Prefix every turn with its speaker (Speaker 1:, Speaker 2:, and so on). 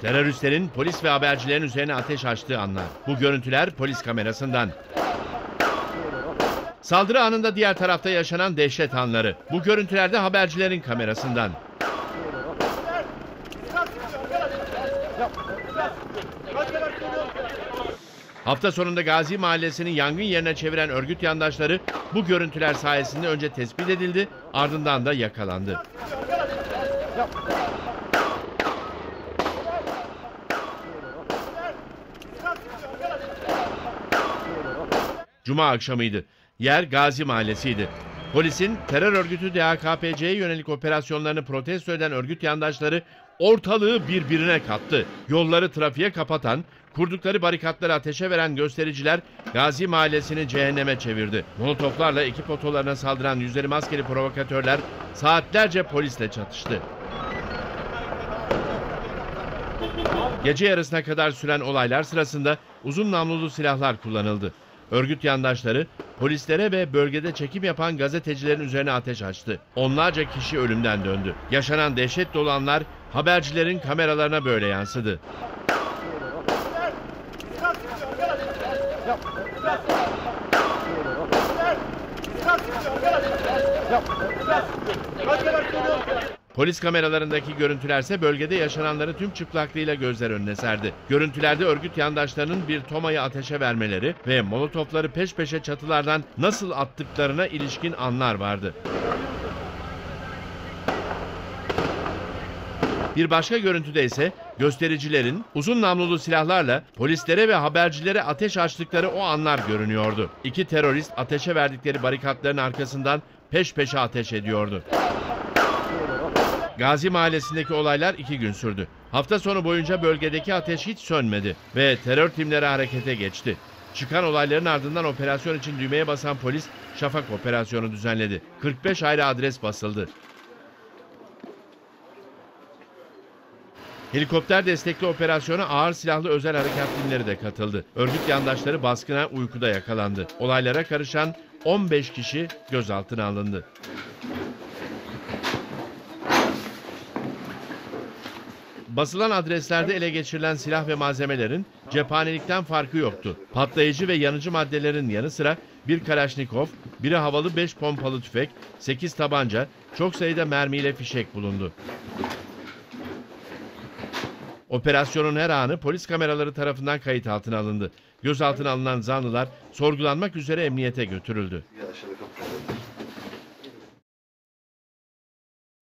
Speaker 1: Teröristlerin polis ve habercilerin üzerine ateş açtığı anlar. Bu görüntüler polis kamerasından. Saldırı anında diğer tarafta yaşanan dehşet anları. Bu görüntülerde habercilerin kamerasından. Hafta sonunda Gazi Mahallesi'nin yangın yerine çeviren örgüt yandaşları bu görüntüler sayesinde önce tespit edildi, ardından da yakalandı. Cuma akşamıydı. Yer Gazi Mahallesi'ydi. Polisin terör örgütü DHKPC'ye yönelik operasyonlarını protesto eden örgüt yandaşları ortalığı birbirine kattı. Yolları trafiğe kapatan, kurdukları barikatları ateşe veren göstericiler Gazi Mahallesi'ni cehenneme çevirdi. Molotoflarla ekip otolarına saldıran yüzleri maskeli provokatörler saatlerce polisle çatıştı. Gece yarısına kadar süren olaylar sırasında uzun namlulu silahlar kullanıldı. Örgüt yandaşları polislere ve bölgede çekim yapan gazetecilerin üzerine ateş açtı. Onlarca kişi ölümden döndü. Yaşanan dehşet dolu anlar habercilerin kameralarına böyle yansıdı. Polis kameralarındaki görüntülerse bölgede yaşananları tüm çıplaklığıyla gözler önüne serdi. Görüntülerde örgüt yandaşlarının bir tomayı ateşe vermeleri ve molotofları peş peşe çatılardan nasıl attıklarına ilişkin anlar vardı. Bir başka görüntüde ise göstericilerin uzun namlulu silahlarla polislere ve habercilere ateş açtıkları o anlar görünüyordu. İki terörist ateşe verdikleri barikatların arkasından peş peşe ateş ediyordu. Gazi Mahallesi'ndeki olaylar iki gün sürdü. Hafta sonu boyunca bölgedeki ateş hiç sönmedi ve terör timleri harekete geçti. Çıkan olayların ardından operasyon için düğmeye basan polis Şafak operasyonu düzenledi. 45 ayrı adres basıldı. Helikopter destekli operasyona ağır silahlı özel harekat timleri de katıldı. Örgüt yandaşları baskına uykuda yakalandı. Olaylara karışan 15 kişi gözaltına alındı. Basılan adreslerde ele geçirilen silah ve malzemelerin cephanelikten farkı yoktu. Patlayıcı ve yanıcı maddelerin yanı sıra bir Kalaşnikov, biri havalı 5 pompalı tüfek, 8 tabanca, çok sayıda mermiyle fişek bulundu. Operasyonun her anı polis kameraları tarafından kayıt altına alındı. Gözaltına alınan zanlılar sorgulanmak üzere emniyete götürüldü.